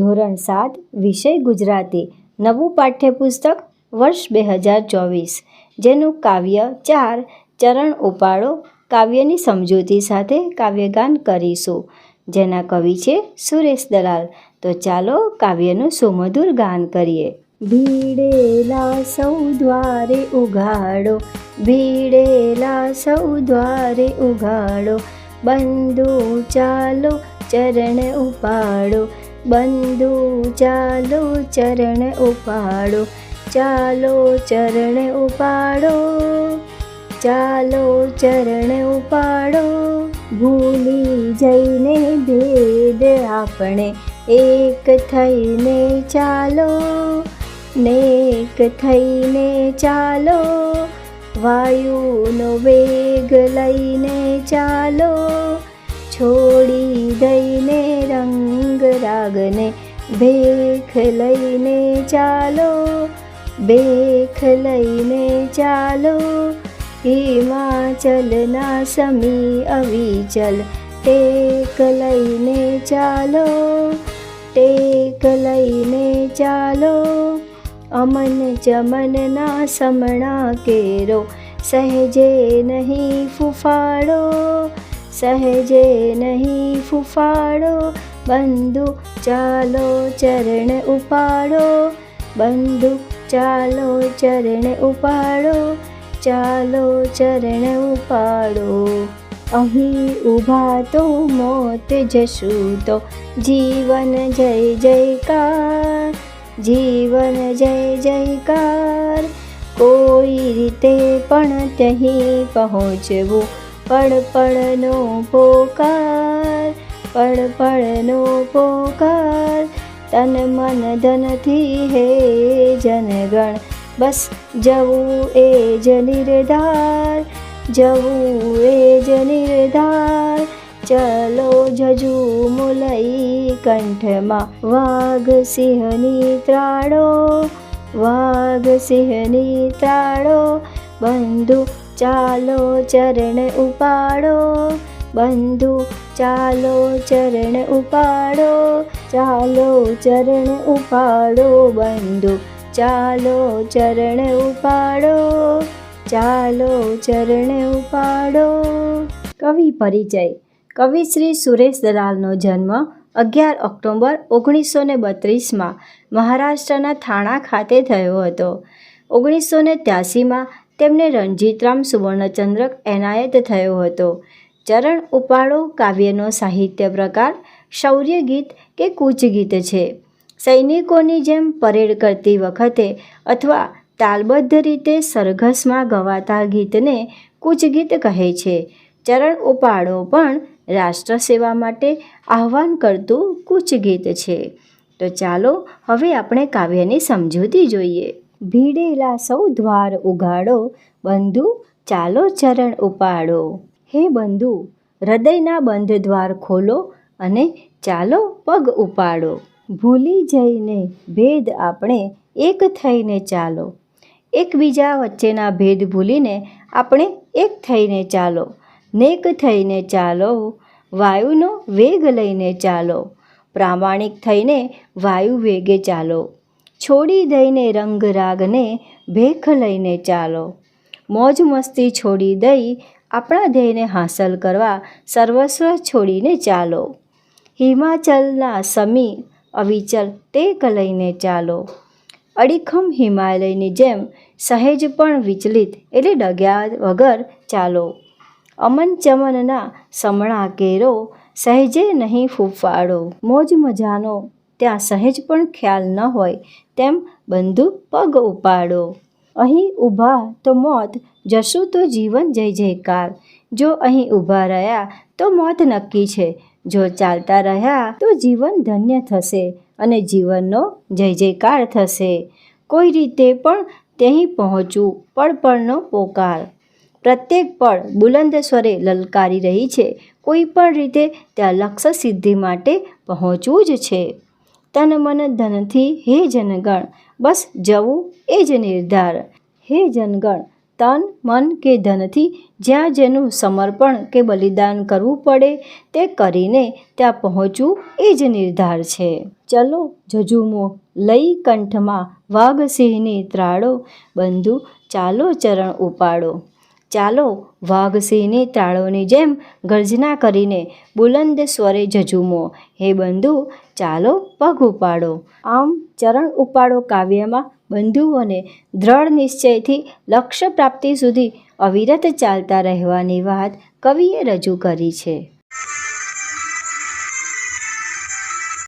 ધોરણ સાત, વિષય ગુજરાતી, નવું પાઠ્યપુસ્તક, વર્ષ બે હજાર ચોવીસ. જેનું કાવ્ય ચાર, ચરણ ઉપાડો, કાવ્યની સમજૂતી સાથે કાવ્યગાન કરીશું. જેના કવિ છે સુરેશ દલાલ. તો ચાલો કાવ્યનું સુમધુર ગાન કરીએ. ભીડેલા સૌ દ્વારે ઉઘાડો, ભીડેલા સૌ દ્વારે ઉઘાડો, બંધુ ચાલો ચરણ ઉપાડો બંધુ ચાલો ચરણ ઉપાડો, ચાલો ચરણ ઉપાડો, ચાલો ચરણ ઉપાડો. ભૂલી જઈને ભેદ આપણે, એક થઈને ચાલો, નેક થઈને ચાલો, વાયુનો વેગ લઈને ચાલો, છોડી દઈને રંગ રાગને ભેખ લઈને ચાલો ભેખ લઈને ચાલો. હિમાચલના સમી અવિચલ ટેક લઈને ચાલો, ટેક લઈને ચાલો. અમન ચમનના સમણા કેરો, સહેજે નહીં ફૂફાડો, સહેજે નહીં ફૂફાડો. બંધુ ચાલો ચરણ ઉપાડો. બંધુ ચાલો ચરણ ઉપાડો. ચાલો ચરણ ઉપાડો. અહીં ઊભા તો મોત જશું તો જીવન જય જયકાર. જીવન જય જયકાર. કોઈ રીતે પણ ત્યાં પહોંચવું. પડપણનો પોકાર. પડ પડનો પોકાર, તન મન ધનથી હે જનગણ. બસ જવું એ જ નિર્ધાર, જવું એ જ નિર્ધાર. ચલો જજુ મુલઈ કંઠમાં, વાઘ સિંહની ત્રાડો, વાઘ સિંહની ત્રાડો. બંધુ ચાલો ચરણ ઉપાડો. બંધુ, ચાલો ચરણ ઉપાડો, ચાલો ચરણ ઉપાડો, બંધુ, ચાલો ચરણ ઉપાડો, ચાલો ચરણ ઉપાડો. કવિ પરિચય. કવિ શ્રી સુરેશ દલાલનો જન્મ અગિયાર ઓક્ટોબર ઓગણીસો ને બત્રીસમાં મહારાષ્ટ્રના થાણા ખાતે થયો હતો. ઓગણીસો ને ત્યાસીમાં તેમને રણજીતરામ સુવર્ણચંદ્રક એનાયત થયો હતો. ચરણ ઉપાડો કાવ્યનો સાહિત્ય પ્રકાર, શૌર્ય ગીત કે કૂચ ગીત છે. સૈનિકોની જેમ પરેડ કરતી વખતે અથવા તાલબદ્ધ રીતે સરઘસમાં ગવાતા ગીતને કૂચ ગીત કહે છે. ચરણ ઉપાડો પણ રાષ્ટ્ર સેવા માટે આહવાન કરતું કૂચ ગીત છે. તો ચાલો હવે આપણે કાવ્યની સમજૂતી જોઈએ. ભીડેલા સૌ દ્વાર ઉગાડો, બંધુ ચાલો ચરણ ઉપાડો. હે બંધુ, હૃદયના બંધ દ્વાર ખોલો અને ચાલો પગ ઉપાડો. ભૂલી જઈને ભેદ આપણે એક થઈને ચાલો. એકબીજા વચ્ચેના ભેદ ભૂલીને આપણે એક થઈને ચાલો. નેક થઈને ચાલો, વાયુનો વેગ લઈને ચાલો. પ્રામાણિક થઈને વાયુ વેગે ચાલો. છોડી દઈને રંગ રાગને ભેખ લઈને ચાલો. મોજ મસ્તી છોડી દઈ આપણા ધ્યેયને હાંસલ કરવા સર્વસ્વ છોડીને ચાલો. હિમાચલના સમી અવિચલ ટેક લઈને ચાલો. અડીખમ હિમાલયની જેમ સહેજ પણ વિચલિત એટલે ડગ્યા વગર ચાલો. અમન ચમનના સમણા કેરો સહેજે નહીં ફૂફાડો. મોજ મજાનો ત્યાં સહેજ પણ ખ્યાલ ન હોય તેમ બંધુ પગ ઉપાડો. અહીં ઊભા તો મોત, જશું તો જીવન, જય જયકાર. જો અહીં ઊભા રહ્યા તો મોત નક્કી છે. જો ચાલતા રહ્યા તો જીવન ધન્ય થશે અને જીવનનો જય જયકાર થશે. કોઈ રીતે પણ ત્યાં પહોંચવું પળ પળનો પોકાર. પ્રત્યેક પળ બુલંદ સ્વરે લલકારી રહી છે. કોઈ પણ રીતે ત્યાં લક્ષ્ય સિદ્ધિ માટે પહોંચવું જ છે. તન મન ધનથી હે જનગણ, બસ જવું એ જ નિર્ધાર. હે જનગણ, તન મન કે ધનથી જ્યાં જેનું સમર્પણ કે બલિદાન કરવું પડે તે કરીને ત્યાં પહોંચવું એ જ નિર્ધાર છે. ચલો જજુમો, લઈ કંઠમાં વાઘસિંહની ત્રાળો. બંધુ, ચાલો ચરણ ઉપાડો. ચાલો વાઘસિંહની ત્રાળોની જેમ ગર્જના કરીને બુલંદ સ્વરે જજુમો. હે બંધુ, ચાલો પગ ઉપાડો. આમ ચરણ ઉપાડો કાવ્યમાં બંધુઓને દ્રઢ નિશ્ચયથી લક્ષ્ય પ્રાપ્તિ સુધી અવિરત ચાલતા રહેવાની વાત કવિએ રજૂ કરી છે.